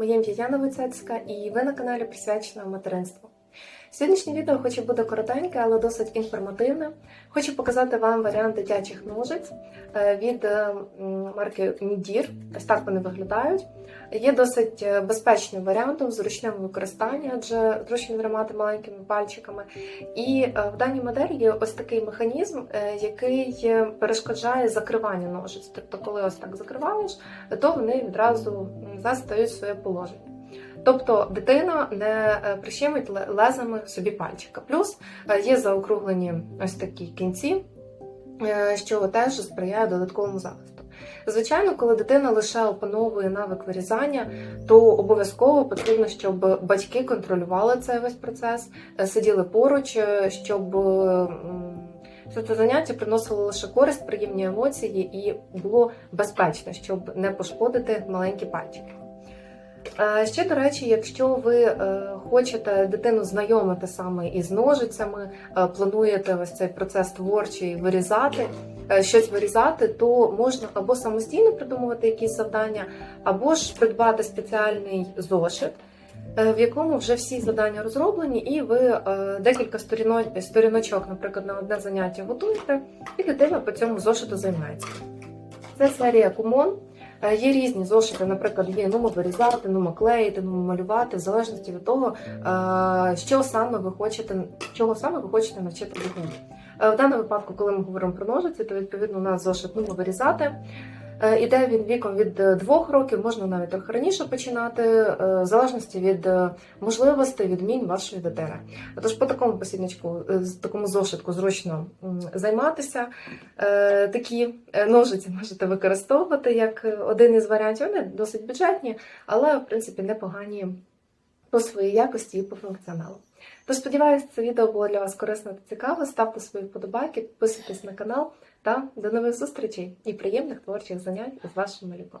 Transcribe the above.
моє ім'я Яна Вицецька і ви на каналі присвячено материнству. Сьогоднішнє відео хоч і буде коротеньке, але досить інформативне. Хочу показати вам варіант дитячих ножиць е, від е, марки Мідір. Ось так вони виглядають. Є досить е, безпечним варіантом, зручним в використанні, адже зручно тримати маленькими пальчиками. І в даній моделі є ось такий механізм, який перешкоджає закриванню ножиць. Тобто, коли ось так закриваєш, то вони відразу застають своє положення. Тобто дитина не е, прищемить ле- лезами собі пальчика. Плюс е, є заокруглені ось такі кінці, е, що теж сприяє додатковому захисту. Звичайно, коли дитина лише опановує навик вирізання, то обов'язково потрібно, щоб батьки контролювали цей весь процес, сиділи поруч, щоб все це заняття приносило лише користь, приємні емоції і було безпечно, щоб не пошкодити маленькі пальчики. Ще до речі, якщо ви е, хочете дитину знайомити саме із ножицями, е, плануєте ось цей процес творчий вирізати, е, щось вирізати, то можна або самостійно придумувати якісь завдання, або ж придбати спеціальний зошит. В якому вже всі завдання розроблені, і ви декілька сторіночок, наприклад, на одне заняття готуєте, і дитина по цьому зошиту займається. Це серія Кумон. Е, Є різні зошити, наприклад, є нумо вирізати, нумо клеїти, нумо малювати, в залежності від того, е, що саме ви хочете, чого саме ви хочете навчити дитину. Е, В даному випадку, коли ми говоримо про ножиці, то відповідно у нас зошит нумо вирізати. Е, Іде він віком від е, двох років, можна навіть трохи раніше починати, е, в залежності від можливостей, відмінь вашої дитини. Тож по такому посібничку, такому зошитку зручно займатися. Такі ножиці можете використовувати як один із варіантів. Вони досить бюджетні, але в принципі непогані по своїй якості і по функціоналу. Тож сподіваюся, це відео було для вас корисно та цікаво. Ставте свої вподобайки, підписуйтесь на канал та до нових зустрічей і приємних творчих занять з вашим малюком.